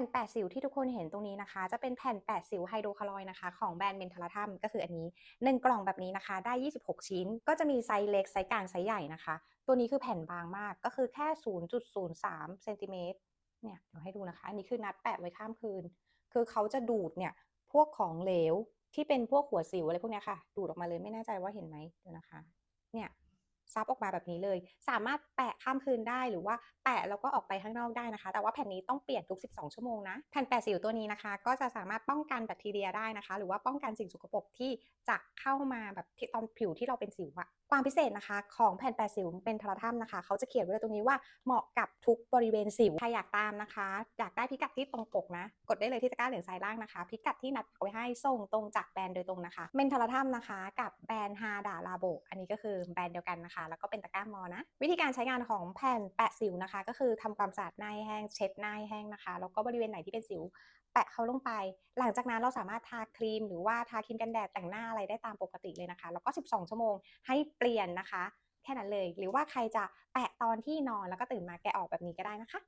ผ่นแปะสิวที่ทุกคนเห็นตรงนี้นะคะ จะเป็นแผ่นแปะสิวไฮโดรคาลอยนะคะ ของแบรนด์เมนทาราทัมก็คืออันนี้หนึ่งกล่องแบบนี้นะคะ ได้ 26 ชิ้น ก็จะมีไซส์เล็กไซส์กลางไซส์ใหญ่นะคะ ตัวนี้คือแผ่นบางมากก็คือแค่ 0.03เซนติเมตรเนี่ยเดี๋ยวให้ดูนะคะ อันนี้คือนัดแปะไว้ข้ามคืน คือเขาจะดูดเนี่ยพวกของเหลวที่เป็นพวกหัวสิวอะไรพวกนี้ค่ะ ดูดออกมาเลยไม่แน่ใจว่าเห็นไหมเดี๋ยวนะคะ ซับออกมาแบบนี้เลย สามารถแปะข้ามคืนได้หรือว่าแปะแล้วก็ออกไปข้างนอกได้นะคะ แต่ว่าแผ่นนี้ต้องเปลี่ยนทุก 12 ชั่วโมงนะ แผ่นแปะสิวตัวนี้นะคะ ก็จะสามารถป้องกันแบคทีเรียได้นะคะ หรือว่าป้องกันสิ่งสกปรกที่จะเข้ามาแบบที่ตอนผิวที่เราเป็นสิวอะความพิเศษนะคะของแผ่นแปะสิวเป็นทาราทัมนะคะ เขาจะเขียนไว้ตรงนี้ว่าเหมาะกับทุกบริเวณสิว ใครอยากตามนะคะ อยากได้พิกัดที่ตรงปกนะ กดได้เลยที่ตะกร้าเหลืองซ้ายล่างนะคะ พิกัดที่นัดเอาไว้ให้ส่งตรงจากแบรนด์โดยตรงนะคะเมนทาราทัมนะคะ กับแบรนด์ฮาดาลาโบอันนี้ก็คือแบรนด์เดียวกันนะคะแล้วก็เป็นตะกร้ามอนะ วิธีการใช้งานของแผ่นแปะสิวนะคะ ก็คือทำความสะอาดหน้าให้แห้งเช็ดหน้าให้แห้งนะคะ แล้วก็บริเวณไหนที่เป็นสิว แปะเขาลงไป หลังจากนั้นเราสามารถทาครีม หรือว่าทาครีมกันแดดแต่งหน้าอะไรได้ตามปกติเลยนะคะ แล้วก็ 12 ชั่วโมงให้เปลี่ยนนะคะ แค่นั้นเลย หรือว่าใครจะแปะตอนที่นอนแล้วก็ตื่นมาแกะออกแบบนี้ก็ได้นะคะ